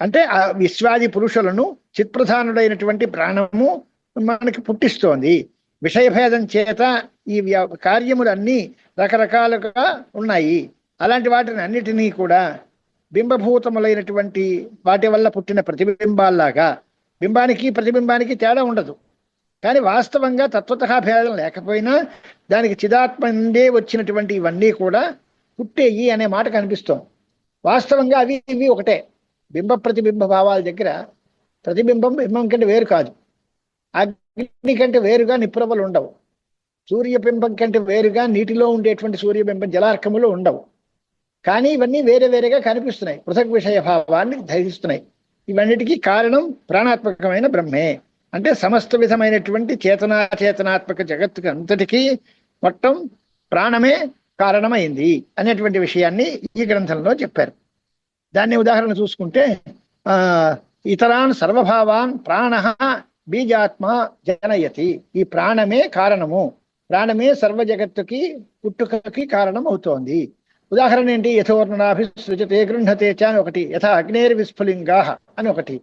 అంటే ఆ విశ్వాది పురుషులను చిత్ప్రధానుడైనటువంటి ప్రాణము మనకి పుట్టిస్తోంది. విషయభేదం చేత ఈ కార్యములన్నీ రకరకాలుగా ఉన్నాయి. అలాంటి వాటిని అన్నిటినీ కూడా బింబభూతములైనటువంటి వాటి వల్ల పుట్టిన ప్రతిబింబాల్లాగా బింబానికి ప్రతిబింబానికి తేడా ఉండదు. కానీ వాస్తవంగా తత్వత భేదం లేకపోయినా దానికి చిదాత్మ నుండే వచ్చినటువంటి ఇవన్నీ కూడా పుట్టేయి అనే మాట కనిపిస్తాం వాస్తవంగా అవి ఇవి ఒకటే. బింబ ప్రతిబింబ భావాల దగ్గర ప్రతిబింబం బింబం కంటే వేరు కాదు. అగ్ని కంటే వేరుగా నిప్రభలు ఉండవు. సూర్యబింబం కంటే వేరుగా నీటిలో ఉండేటువంటి సూర్యబింబం జలార్కములు ఉండవు. కానీ ఇవన్నీ వేరే వేరేగా కనిపిస్తున్నాయి. పృథక్ విషయ భావాన్ని ధరిస్తున్నాయి ఇవన్నిటికీ కారణం ప్రాణాత్మకమైన బ్రహ్మే. అంటే సమస్త విధమైనటువంటి చేతనాచేతనాత్మక జగత్తుకు అంతటికీ మొత్తం ప్రాణమే కారణమైంది అనేటువంటి విషయాన్ని ఈ గ్రంథంలో చెప్పారు. దాన్ని ఉదాహరణ చూసుకుంటే ఆ ఇతరాన్ సర్వభావాన్ ప్రాణ బీజాత్మ జనయతి. ఈ ప్రాణమే కారణము. ప్రాణమే సర్వ జగత్తుకి పుట్టుకకి కారణం అవుతోంది ఉదాహరణ ఏంటి? యథోర్ణనాభి సృజతే గృహతే చ అని ఒకటి యథ అగ్నేర్ విస్ఫులింగా అని ఒకటి.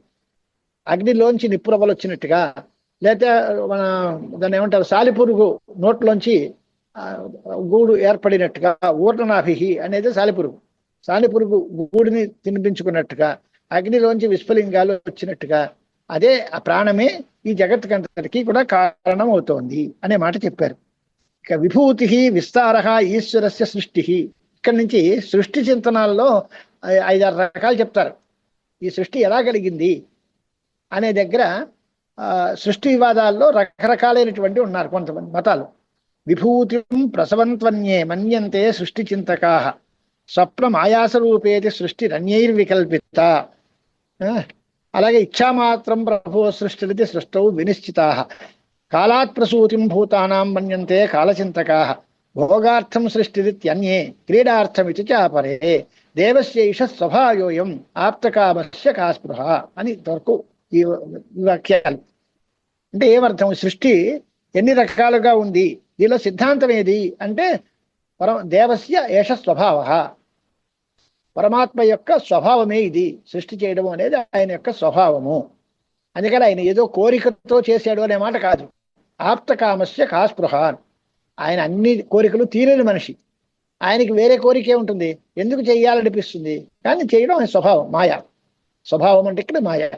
అగ్నిలోంచి నిప్పురవ్వలు వచ్చినట్టుగా లేకపోతే మన దాన్ని ఏమంటారు? సాలిపురుగు నోట్లోంచి గూడు ఏర్పడినట్టుగా ఊర్ణనాభి అనేది సాలిపురుగు. సానిపురుగు గూడిని తినిపించుకున్నట్టుగా అగ్నిలోంచి విస్ఫులింగాలు వచ్చినట్టుగా అదే ఆ ప్రాణమే ఈ జగత్తుకంతటికీ కూడా కారణం అవుతోంది అనే మాట చెప్పారు. ఇక విభూతి విస్తార ఈశ్వరస్య సృష్టి. ఇక్కడి నుంచి సృష్టి చింతనాల్లో ఐదారు రకాలు చెప్తారు. ఈ సృష్టి ఎలా కలిగింది అనే దగ్గర ఆ, సృష్టి వివాదాల్లో రకరకాలైనటువంటి ఉన్నారు కొంతమంది మతాలు. విభూతిం ప్రసవంత్వన్యే మన్యంతే సృష్టి చింతకాహ స్వప్న మాయాస సృష్టి రన్యైర్వికల్పిత అలాగే ఇచ్చామాత్రం ప్రభో సృష్టిరితి సృష్టౌ వినిశ్చితా. కాలాత్ ప్రసూతిం భూతానాం మన్యంతే కాలచింతకా. భోగార్థం సృష్టిరిత్యన్యే క్రీడార్థమితి చాపరే. దేవస్యైష స్వభాయోయం ఆప్తకామస్య కాస్పృహ అని ఇంతవరకు ఈ వాక్యాలు అంటే ఏమర్థం? సృష్టి ఎన్ని రకాలుగా ఉంది? దీనిలో సిద్ధాంతం ఏది? అంటే పరం దేవస్య ఏష స్వభావ. పరమాత్మ యొక్క స్వభావమే ఇది. సృష్టి చేయడం అనేది ఆయన యొక్క స్వభావము. అందుకని ఆయన ఏదో కోరికతో చేశాడు అనే మాట కాదు. ఆప్తకామస్య కాస్పృహాన్. ఆయన అన్ని కోరికలు తీరని మనిషి. ఆయనకి వేరే కోరికే ఉంటుంది. ఎందుకు చేయాలనిపిస్తుంది? కానీ చేయడం ఆయన స్వభావం మాయా. స్వభావం అంటే ఇక్కడ మాయ.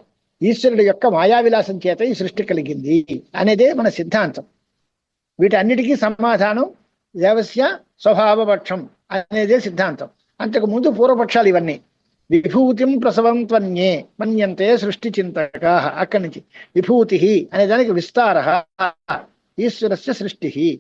ఈశ్వరుడు యొక్క మాయా విలాసం చేత ఈ సృష్టి కలిగింది అనేదే మన సిద్ధాంతం. వీటన్నిటికీ సమాధానం దేవస్య స్వభావపక్షం అనేదే సిద్ధాంతం. అంతకు ముందు పూర్వపక్షాలు ఇవన్నీ. విభూతిం ప్రసవం త్వన్యే మన్యంతే సృష్టి చింతక అక్కడి నుంచి. విభూతి అనే దానికి విస్తార. ఈశ్వరస్య సృష్టి.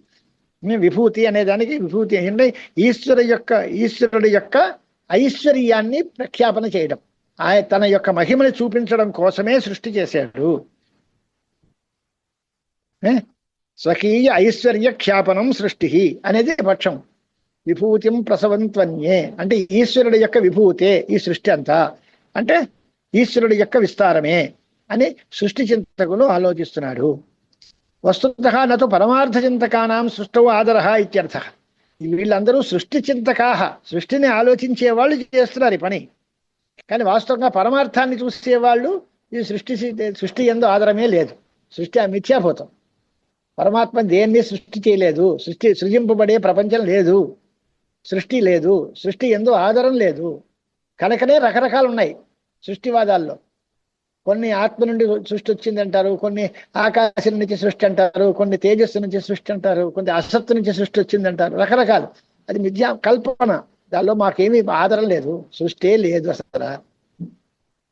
విభూతి అనే దానికి విభూతి అంటే ఈశ్వర యొక్క ఈశ్వరుడు యొక్క ఐశ్వర్యాన్ని ప్రఖ్యాపన చేయడం. ఆయన తన యొక్క మహిమని చూపించడం కోసమే సృష్టి చేశాడు. స్వకీయ ఐశ్వర్య ఖ్యాపనం సృష్టి అనేది పక్షం. విభూతిం ప్రసవంత్వన్యే. అంటే ఈశ్వరుడి యొక్క విభూతే ఈ సృష్టి అంతా. అంటే ఈశ్వరుడు యొక్క విస్తారమే అని సృష్టి చింతకులు ఆలోచిస్తున్నాడు. వస్తుత నటు పరమార్థ చింతకానాం సృష్టవు ఆదర ఇత్యర్థ. వీళ్ళందరూ సృష్టి చింతకా సృష్టిని ఆలోచించే వాళ్ళు చేస్తున్నారు ఈ పని. కానీ వాస్తవంగా పరమార్థాన్ని చూసే వాళ్ళు ఈ సృష్టి సృష్టి ఎందు ఆదరమే లేదు. సృష్టి ఆ మిథ్యాభూతం. పరమాత్మ దేన్ని సృష్టి చేయలేదు. సృష్టి సృజింపబడే ప్రపంచం లేదు. సృష్టి లేదు. సృష్టి ఎందు ఆధారం లేదు. కనుకనే రకరకాలు ఉన్నాయి సృష్టివాదాల్లో. కొన్ని ఆత్మ నుండి సృష్టి వచ్చింది అంటారు కొన్ని ఆకాశం నుంచి సృష్టి అంటారు కొన్ని తేజస్సు నుంచి సృష్టి అంటారు కొన్ని అసత్తు నుంచి సృష్టి వచ్చింది అంటారు రకరకాలు. అది మిథ్యా కల్పన. దానిలో మాకేమీ ఆధారం లేదు. సృష్టి లేదు అసలు.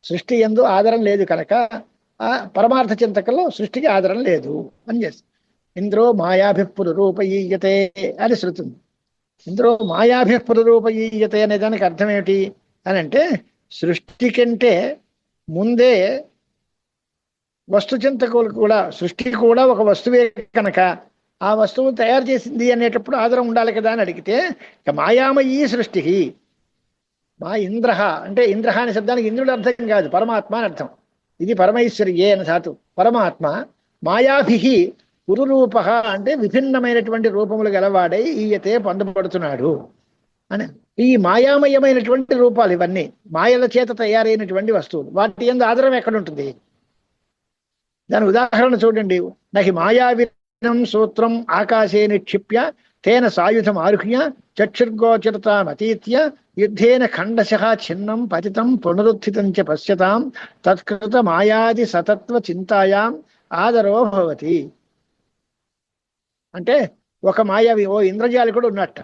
సృష్టి ఎందు ఆధారం లేదు కనుక ఆ పరమార్థ చింతకల్లో సృష్టికి ఆధారం లేదు. అని చేస్తుంది ఇంద్రో మాయాభిపురూపయీయతే అని శృతుంది. ఇందులో మాయాభిపురూపయీయతే అనే దానికి అర్థం ఏమిటి అని అంటే సృష్టి కంటే ముందే వస్తు చింతకులు కూడా సృష్టి కూడా ఒక వస్తువే కనుక ఆ వస్తువు తయారు చేసింది అనేటప్పుడు ఆధారం ఉండాలి కదా అని అడిగితే ఇక మాయామయీ సృష్టి. మా ఇంద్ర అంటే ఇంద్ర అనే శబ్దానికి ఇంద్రుడు అర్థం కాదు పరమాత్మ అని అర్థం. ఇది పరమేశ్వరియే అని ధాతు పరమాత్మ మాయాభి పురురూప అంటే విభిన్నమైనటువంటి రూపములు గలవాడై ఈయతే పొందబడుతున్నాడు అని. ఈ మాయామయమైనటువంటి రూపాలు ఇవన్నీ మాయల చేత తయారైనటువంటి వస్తువులు. వాటి ఎందు ఆధారం ఎక్కడుంటుంది? దాని ఉదాహరణ చూడండి. నహి మాయావినం సూత్రం ఆకాశే నిక్షిప్య తేన సాయుధం ఆరుహ్య చక్షుర్గోచరతామతీత్య యుద్ధేన ఖండశ ఛిన్నం పతితం పునరుత్థితం చ పశ్యతాం తత్కృత మాయాది సతత్వ చింతాయాం ఆదరో భవతి. అంటే ఒక మాయావి ఓ ఇంద్రజాలికుడు ఉన్నట్ట.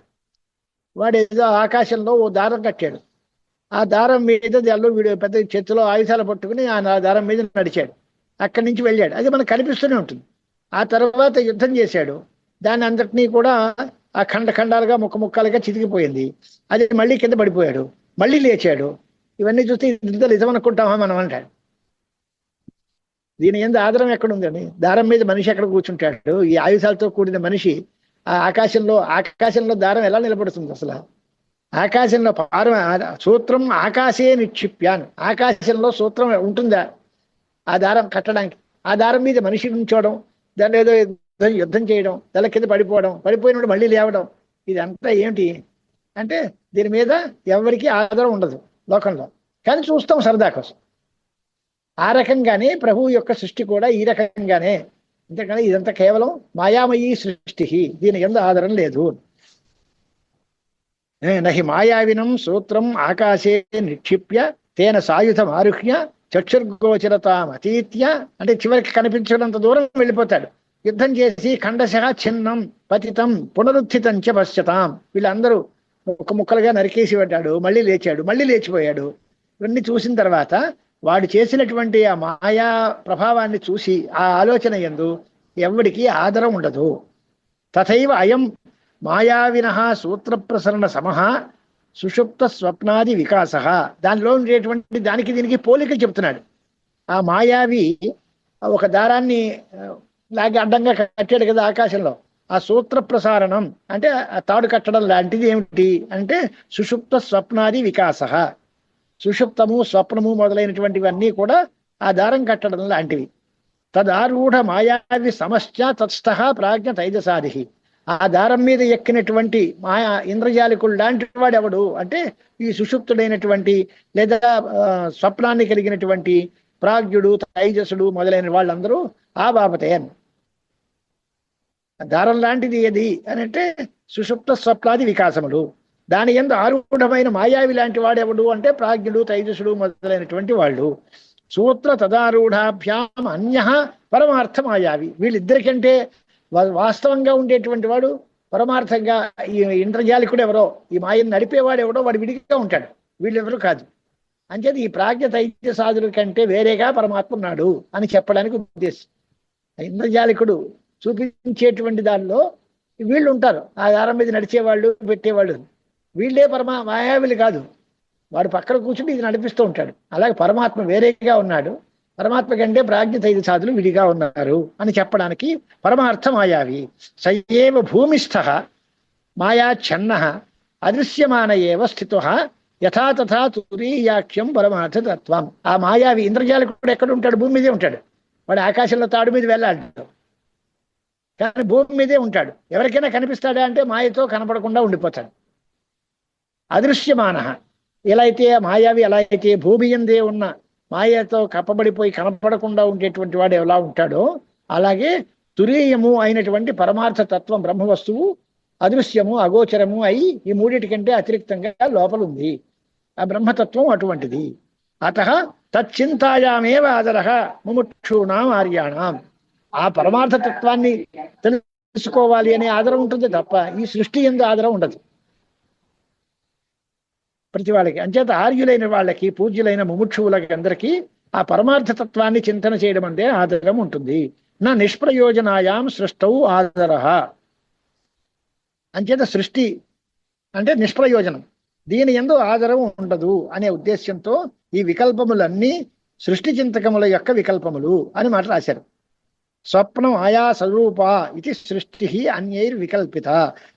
వాడు ఏదో ఆకాశంలో ఓ దారం కట్టాడు. ఆ దారం మీద దానిలో వీడు పెద్ద చేతిలో ఆయుధాలు పట్టుకుని ఆ దారం మీద నడిచాడు. అక్కడి నుంచి వెళ్ళాడు. అది మనకు కనిపిస్తూనే ఉంటుంది. ఆ తర్వాత యుద్ధం చేశాడు. దాన్ని అంతటినీ కూడా ఆ ఖండ ఖండాలుగా ముక్క ముక్కలుగా చితికిపోయింది. అది మళ్ళీ కింద పడిపోయాడు. మళ్ళీ లేచాడు. ఇవన్నీ చూస్తే ఇంత నిజం అనుకుంటామా మనం అంటాడు. దీని ఎందు ఆధారం ఎక్కడ దారం మీద మనిషి ఎక్కడ కూర్చుంటాడు? ఈ ఆయుధాలతో కూడిన మనిషి ఆ ఆకాశంలో ఆకాశంలో దారం ఎలా నిలబడుతుంది అసలు? ఆకాశంలో పార సూత్రం ఆకాశే నిక్షిప్యాను. ఆకాశంలో సూత్రం ఉంటుందా? ఆ దారం కట్టడానికి. ఆ దారం మీద మనిషి ఉంచోవడం దాన్ని ఏదో యుద్ధం యుద్ధం చేయడం తల కింద పడిపోవడం పడిపోయినప్పుడు మళ్ళీ లేవడం ఇదంతా ఏమిటి అంటే దీని మీద ఎవరికి ఆధారం ఉండదు లోకంలో. కానీ చూస్తాం సరదా కోసం. ఆ రకంగానే ప్రభువు యొక్క సృష్టి కూడా ఈ రకంగానే. ఎందుకంటే ఇదంతా కేవలం మాయామయీ సృష్టి. దీని ఎందు ఆధారం లేదు. నహి మాయావినం సూత్రం ఆకాశే నిక్షిప్య తేన సాయుధం ఆరుహ్య చక్షుర్గోచరతాం అతీత్య. అంటే చివరికి కనిపించినంత దూరం వెళ్ళిపోతాడు. యుద్ధం చేసి ఖండశ ఛిన్నం పతితం పునరుత్థితం చ పశ్యతాం. వీళ్ళందరూ ముక్క ముక్కలుగా నరికేసి పడ్డాడు మళ్ళీ లేచాడు మళ్ళీ లేచిపోయాడు. ఇవన్నీ చూసిన తర్వాత వాడు చేసినటువంటి ఆ మాయా ప్రభావాన్ని చూసి ఆ ఆలోచన ఎందు ఎవడికి ఆదరం ఉండదు. తథైవ అయం మాయావిన సూత్ర ప్రసరణ సమహ సుషుప్త స్వప్నాది వికాస దానిలో ఉండేటువంటి దానికి దీనికి పోలిక చెప్తున్నాడు. ఆ మాయావి ఒక దారాన్ని లాగి అడ్డంగా కట్టాడు కదా ఆకాశంలో. ఆ సూత్ర ప్రసారణం అంటే తాడు కట్టడం లాంటిది ఏమిటి అంటే సుషుప్త స్వప్నాది వికాస సుషుప్తము స్వప్నము మొదలైనటువంటివన్నీ కూడా ఆ దారం కట్టడం లాంటివి. తదారూఢ మాయావి సమశ్చ తత్స్థ ప్రాజ్ఞ తైజసాది ఆ దారం మీద ఎక్కినటువంటి మాయా ఇంద్రజాలికుడు లాంటి వాడు ఎవడు అంటే ఈ సుషుప్తుడైనటువంటి లేదా స్వప్నాన్ని కలిగినటువంటి ప్రాజ్ఞుడు తైజసుడు మొదలైన వాళ్ళందరూ ఆ బాబతే అని. దారం లాంటిది ఏది అని అంటే సుషుప్త స్వప్నాది వికాసములు. దాని ఎందు ఆరుఢమైన మాయావి లాంటి వాడెవడు అంటే ప్రాజ్ఞుడు తైజసుడు మొదలైనటువంటి వాళ్ళు. సూత్ర తదారూఢాభ్యాం అన్య పరమార్థ మాయావి. వీళ్ళిద్దరికంటే వాస్తవంగా ఉండేటువంటి వాడు పరమార్థంగా ఈ ఇంద్రజాలికుడు ఎవరో ఈ మాయను నడిపేవాడు ఎవడో వాడు విడిగా ఉంటాడు. వీళ్ళెవరూ కాదు. అంచేది ఈ ప్రాజ్ఞ తైత్య సాధుల కంటే వేరేగా పరమాత్మ ఉన్నాడు అని చెప్పడానికి ఉద్దేశం. ఇంద్రజాలికుడు చూపించేటువంటి దానిలో వీళ్ళు ఉంటారు ఆ దారం మీద నడిచేవాళ్ళు పెట్టేవాళ్ళు. వీళ్ళే పరమా మాయావిలు కాదు. వాడు పక్కన కూర్చుని ఇది నడిపిస్తూ ఉంటాడు. అలాగే పరమాత్మ వేరేగా ఉన్నాడు. పరమాత్మ కంటే ప్రాజ్ఞత ఐదు సాధులు విడిగా ఉన్నారు అని చెప్పడానికి పరమార్థ మాయావి. సయేవ భూమిస్థ మాయా ఛన్న అదృశ్యమాన ఏవ స్థిత యథాతథా తురీయాఖ్యం పరమార్థ తత్వం. ఆ మాయావి ఇంద్రజాలకుడు ఎక్కడ ఉంటాడు? భూమి మీదే ఉంటాడు. వాడు ఆకాశంలో తాడు మీద వెళ్ళాడు. కానీ భూమి మీదే ఉంటాడు. ఎవరికైనా కనిపిస్తాడా అంటే మాయతో కనపడకుండా ఉండిపోతాడు. అదృశ్యమాన. ఎలా అయితే మాయావి ఎలా అయితే భూమి ఎందే ఉన్న మాయతో కప్పబడిపోయి కనపడకుండా ఉండేటువంటి వాడు ఎలా ఉంటాడో అలాగే తురీయము అయినటువంటి పరమార్థ తత్వం బ్రహ్మ వస్తువు అదృశ్యము అగోచరము అయి ఈ మూడిటి కంటే అతిరిక్తంగా లోపలుంది. ఆ బ్రహ్మతత్వం అటువంటిది. అత తచ్చింతాయామేవ ఆదర ముముక్షూణాం ఆర్యాణం. ఆ పరమార్థ తత్వాన్ని తెలుసుకోవాలి అనే ఆదరం ఉంటుంది తప్ప ఈ సృష్టి ఎందు ఆదరం ఉండదు. ప్రతి వాళ్ళకి. అంచేత ఆర్యులైన వాళ్ళకి పూజ్యులైన ముముక్షువులకి అందరికీ ఆ పరమార్థ తత్వాన్ని చింతన చేయడం అందే ఆదరం ఉంటుంది. నా నిష్ప్రయోజనాయాం సృష్టౌ ఆదర. అంచేత సృష్టి అంటే నిష్ప్రయోజనం. దీని ఎందు ఆదరం ఉండదు అనే ఉద్దేశ్యంతో ఈ వికల్పములన్నీ సృష్టి చింతకముల యొక్క వికల్పములు అని మాట రాశారు. స్వప్నం ఆయా స్వరూప ఇది సృష్టి అన్యైర్ వికల్పిత.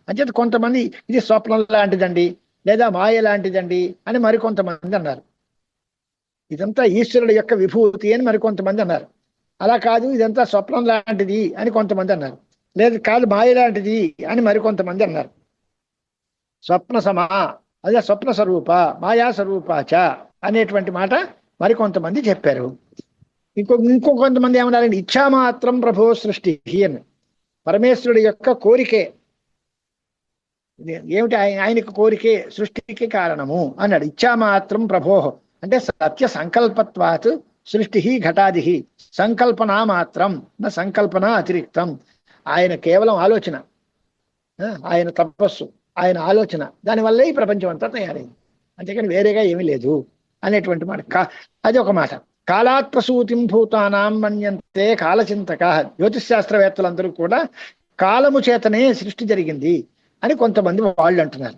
అంచేత కొంతమంది ఇది స్వప్నం లాంటిదండి. లేదా మాయ లాంటిదండి అని మరికొంతమంది అన్నారు. ఇదంతా ఈశ్వరుడు యొక్క విభూతి అని మరికొంతమంది అన్నారు. అలా కాదు ఇదంతా స్వప్నం లాంటిది అని కొంతమంది అన్నారు. లేదు కాదు మాయ లాంటిది అని మరికొంతమంది అన్నారు. స్వప్న సమా అదే స్వప్న స్వరూప మాయా స్వరూపాచ అనేటువంటి మాట మరికొంతమంది చెప్పారు. ఇంకో ఇంకో కొంతమంది ఏమన్నారండి ఇచ్ఛామాత్రం ప్రభో సృష్టి అని. పరమేశ్వరుడి యొక్క కోరికే ఏమిటి ఆయన ఆయనకు కోరికే సృష్టికి కారణము? అన్నాడు. ఇచ్ఛామాత్రం ప్రభోహ అంటే సత్య సంకల్పత్వాత్ సృష్టి ఘటాది. సంకల్పన మాత్రం నా సంకల్పన అతిరిక్తం. ఆయన కేవలం ఆలోచన. ఆ, ఆయన తపస్సు ఆయన ఆలోచన. దానివల్లే ఈ ప్రపంచం అంతా తయారైంది. అంతేకాని వేరేగా ఏమీ లేదు అనేటువంటి మాట. కా- అది ఒక మాట. కాలాత్ ప్రసూతిం భూతానాం మన్యంతే కాలచింతక. జ్యోతిష్ శాస్త్రవేత్తలందరూ కూడా కాలము చేతనే సృష్టి జరిగింది. అని కొంతమంది వాళ్ళు అంటున్నారు.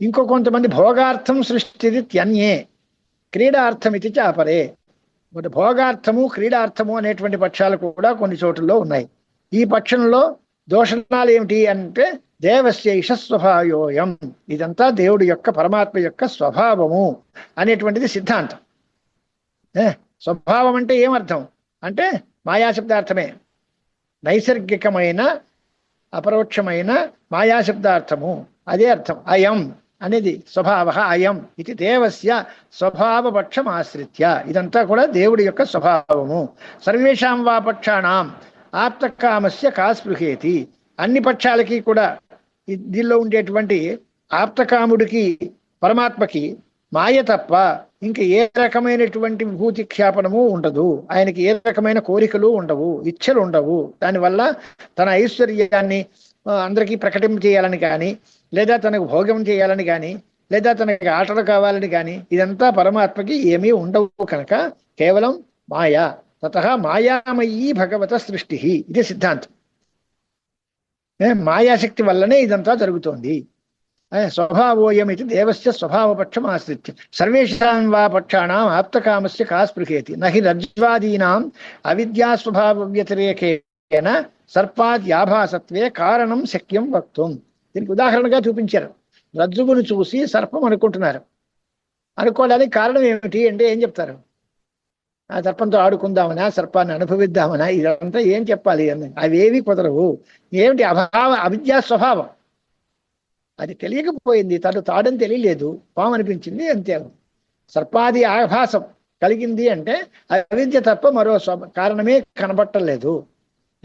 ఇంకో కొంతమంది భోగార్థం సృష్టిది త్యన్యే క్రీడార్థం ఇది చాపరే. మరి భోగార్థము క్రీడార్థము అనేటువంటి పక్షాలు కూడా కొన్ని చోట్లలో ఉన్నాయి. ఈ పక్షంలో దోషణాలు ఏమిటి అంటే దేవస్య ఇషస్వభాయోయం ఇదంతా దేవుడి యొక్క పరమాత్మ యొక్క స్వభావము అనేటువంటిది సిద్ధాంతం. స్వభావం అంటే ఏమర్థం? అంటే మాయాశబ్దార్థమే. నైసర్గికమైన అపరోక్షమైన మాయాశబ్దార్థము. అదే అర్థం. అయం అనేది స్వభావ అయం ఇది దేవస్య స్వభావపక్షం ఆశ్రిత్య ఇదంతా కూడా దేవుడి యొక్క స్వభావము. సర్వేషాం వా పక్షాణం ఆప్తకామస్య కాస్పృహేతి. అన్ని పక్షాలకి కూడా దీనిలో ఉండేటువంటి ఆప్తకాముడికి పరమాత్మకి మాయ తప్ప ఇంకా ఏ రకమైనటువంటి విభూతి క్షాపనము ఉండదు. ఆయనకి ఏ రకమైన కోరికలు ఉండవు ఇచ్చలు ఉండవు దానివల్ల తన ఐశ్వర్యాన్ని అందరికీ ప్రకటింప చేయాలని కానీ లేదా తనకు భోగం చేయాలని కానీ లేదా తనకి ఆటలు కావాలని కానీ ఇదంతా పరమాత్మకి ఏమీ ఉండవు కనుక కేవలం మాయా. తత మాయామయీ భగవత సృష్టి. ఇది సిద్ధాంతం. మాయాశక్తి వల్లనే ఇదంతా జరుగుతోంది. స్వభావోయమితి దేవస్య స్వభావపక్షం ఆశ్రిత్య సర్వేషాం వా పక్షాణం ఆప్తకామస్య కా స్పృహేతి. నహి రజ్వాదీనాం అవిద్యాస్వభావ స్వభావ వ్యతిరేకేన సర్పాద్యాభాసత్వే కారణం శక్యం వక్తుం. దీనికి ఉదాహరణగా చూపించారు. రజ్జుగును చూసి సర్పం అనుకుంటున్నారు. అనుకోవడానికి కారణం ఏమిటి అంటే ఏం చెప్తారు? ఆ సర్పంతో ఆడుకుందామనా? సర్పాన్ని అనుభవిద్దామనా? ఇదంతా ఏం చెప్పాలి? అని అవేవి కుదరవు. ఏమిటి అభావ అవిద్యా స్వభావం? అది తెలియకపోయింది. తను తాడని తెలియలేదు. పాము అనిపించింది అంతే. సర్పాది ఆభాసం కలిగింది అంటే అవిద్య తప్ప మరో కారణమే కనబట్టలేదు.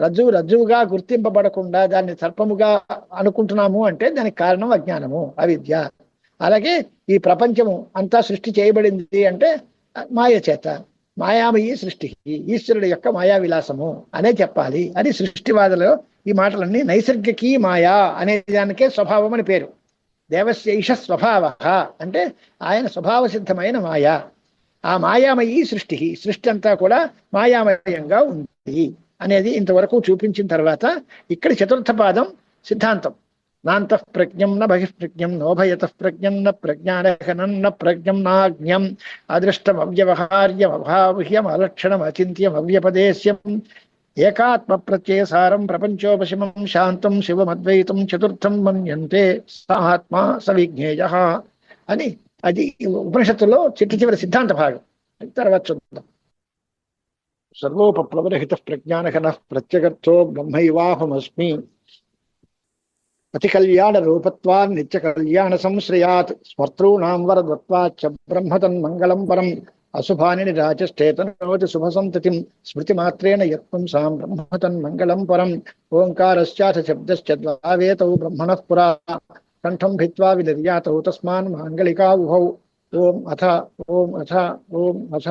రజ్జువు రజ్జువుగా గుర్తింపబడకుండా దాన్ని సర్పముగా అనుకుంటున్నాము అంటే దానికి కారణం అజ్ఞానము అవిద్య. అలాగే ఈ ప్రపంచము అంతా సృష్టి చేయబడింది అంటే మాయ చేత మాయామయీ సృష్టి ఈశ్వరుడు యొక్క మాయా విలాసము అనే చెప్పాలి. అది సృష్టివాదలో ఈ మాటలన్నీ నైసర్గికీ మాయా అనే దానికే స్వభావం అని పేరు. దేవశైష స్వభావ అంటే ఆయన స్వభావ సిద్ధమైన మాయా. ఆ మాయామయీ సృష్టి. సృష్టి అంతా కూడా మాయామయంగా ఉంది అనేది ఇంతవరకు చూపించిన తర్వాత ఇక్కడ చతుర్థ పాదం సిద్ధాంతం. నాంత ప్రజ్ఞం న బహిఃప్రజ్ఞం నోభయత ప్రజ్ఞం న ప్రజ్ఞానహనం న ప్రజ్ఞం నాజ్ఞం అదృష్టం అవ్యవహార్యం అభావ్యం అలక్షణం అచింత్యం అవ్యపదేశ్యం ఏకాత్మ ప్రత్యయసారం ప్రపంచోపశమం శాంతం శివమద్వైతం చతుర్థం మన్యంతే సాత్మ సవిజ్ఞేయ అని అది ఉపనిషత్తులో చిట్ట చివరి సిద్ధాంత భాగం. తర్వాత చూద్దాం. సర్వోపప్లవరహిత ప్రజ్ఞానఘన ప్రత్యగర్థో బ్రహ్మైవాహమస్మి. అతి కళ్యాణ రూపత్వా నిత్య కళ్యాణ సంశ్రయాత్ స్మర్తॄణాం వరదత్వాచ్చ బ్రహ్మతన్ మంగళం పరం असुभानि राजश्चेतनोति शुभसन्ततिं स्मृतिमात्रेण यत्पुंसां ब्रह्म तन्मङ्गलं परम। ओङ्कारश्चाथ शब्दश्च द्वावेतौ ब्रह्मणः पुरा। कण्ठं भित्वा विनिर्यातौ तस्मान् मांगलिका उभौ ओम अथ ओम अथ ओम अथ।